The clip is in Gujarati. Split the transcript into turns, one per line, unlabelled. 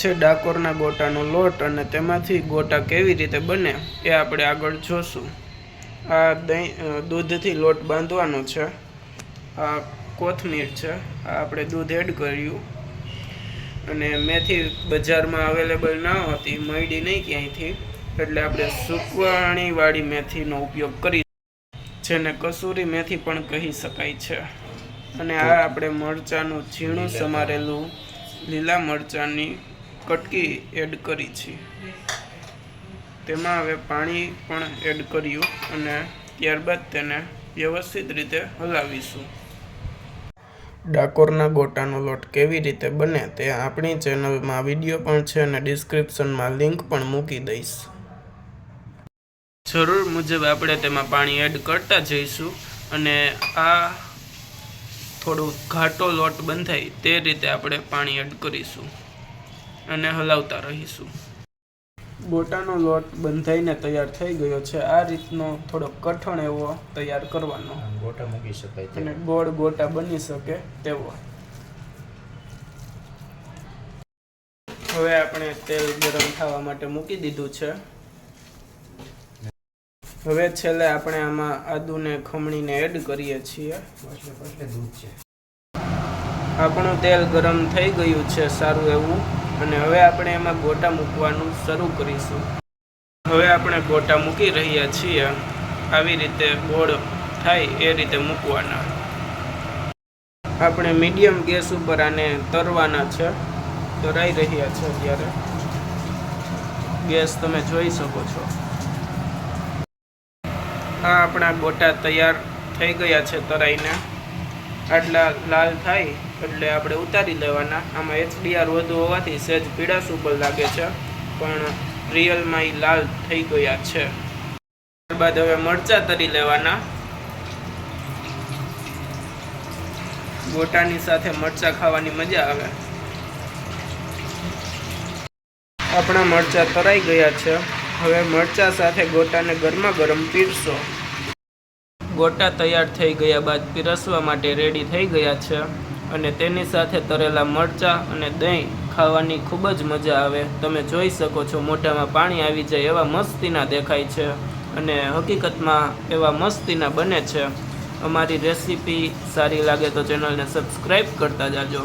છે ડાકોરના ગોટાનો લોટ અને તેમાંથી ગોટા કેવી રીતે બને એ આપણે આગળ જોશું. આ દહીં દૂધથી લોટ બાંધવાનો છે. આ કોથમીર છે આ આપણે દૂધ એડ કર્યું. અને મેથી બજારમાં અવેલેબલ ના હોતી મળી નહીં ક્યાંયથી. એટલે આપણે સુકવાણીવાળી મેથીનો ઉપયોગ કરી જેને કસૂરી મેથી પણ કહી શકાય છે. અને આ આપણે મરચાંનું ઝીણું સમારેલું લીલા મરચાંની કટકી એડ કરી છે. તેમાં હવે પાણી પણ એડ કર્યું અને ત્યારબાદ તેને વ્યવસ્થિત રીતે હલાવીશું. ડાકોરના ગોટાનો લોટ કેવી રીતે બને તે આપણી ચેનલમાં વીડિયો પણ છે અને ડિસ્ક્રિપ્શનમાં લિંક પણ મૂકી દઈશ. જરૂર મુજબ આપણે તેમાં પાણી એડ કરતા જઈશું અને આ થોડું ઘાટો લોટ બંધાય તે રીતે આપણે પાણી એડ કરીશું. અને હલાવતા રહીશું. ગોટાનો લોટ બંધાઈને તૈયાર થઈ ગયો છે. આ રીતનો થોડો કઠણ એવો તૈયાર કરવાનો.
ગોટા મૂકી શકાય
અને ગોળ ગોટા બની શકે તેવો. હવે આપણે તેલ ગરમ થવા માટે મૂકી દીધું છે. હવે છેલ્લે આપણે આમાં આદુને ખમણીને એડ કરીએ છીએ.
એટલે એટલે દૂધ છે.
આપણું તેલ ગરમ થઈ ગયું છે સારું એવું. અને હવે આપણે એમાં ગોટા મૂકવાનું શરૂ કરીશું. હવે આપણે ગોટા મૂકી રહ્યા છીએ. આવી રીતે ગોળ થાય એ રીતે મૂકવાના. આપણે મીડિયમ ગેસ ઉપર આને તરવાના છે. તરાઈ રહ્યા છે અત્યારે. ગેસ તમે જોઈ શકો છો. આ આપણા ગોટા તૈયાર થઈ ગયા છે તરાઈને. આટલા લાલ થાય એટલે આપણે ઉતારી લેવાના. આમાં એચડીઆર વધુ હોવાથી સહેજ પીળાશ ઉપર લાગે છે, પણ રિયલમાં એ લાલ થઈ ગયા છે. ત્યારબાદ હવે મરચાં તરી લેવાના. ગોટાની સાથે મરચાં ખાવાની મજા આવે. આપણા મરચાં તરાઈ ગયા છે. હવે મરચાં સાથે ગોટાને ગરમા ગરમ પીરસો. ગોટા તૈયાર થઈ ગયા બાદ પીરસવા માટે રેડી થઈ ગયા છે. અને તેની સાથે તરેલા મરચાં અને દહીં ખાવાની ખૂબ જ મજા આવે. તમે જોઈ શકો છો મોઢામાં પાણી આવી જાય એવા મસ્તીના દેખાય છે અને હકીકતમાં એવા મસ્તીના બને છે. અમારી રેસીપી સારી લાગે તો ચેનલને સબસ્ક્રાઈબ કરતા જાજો.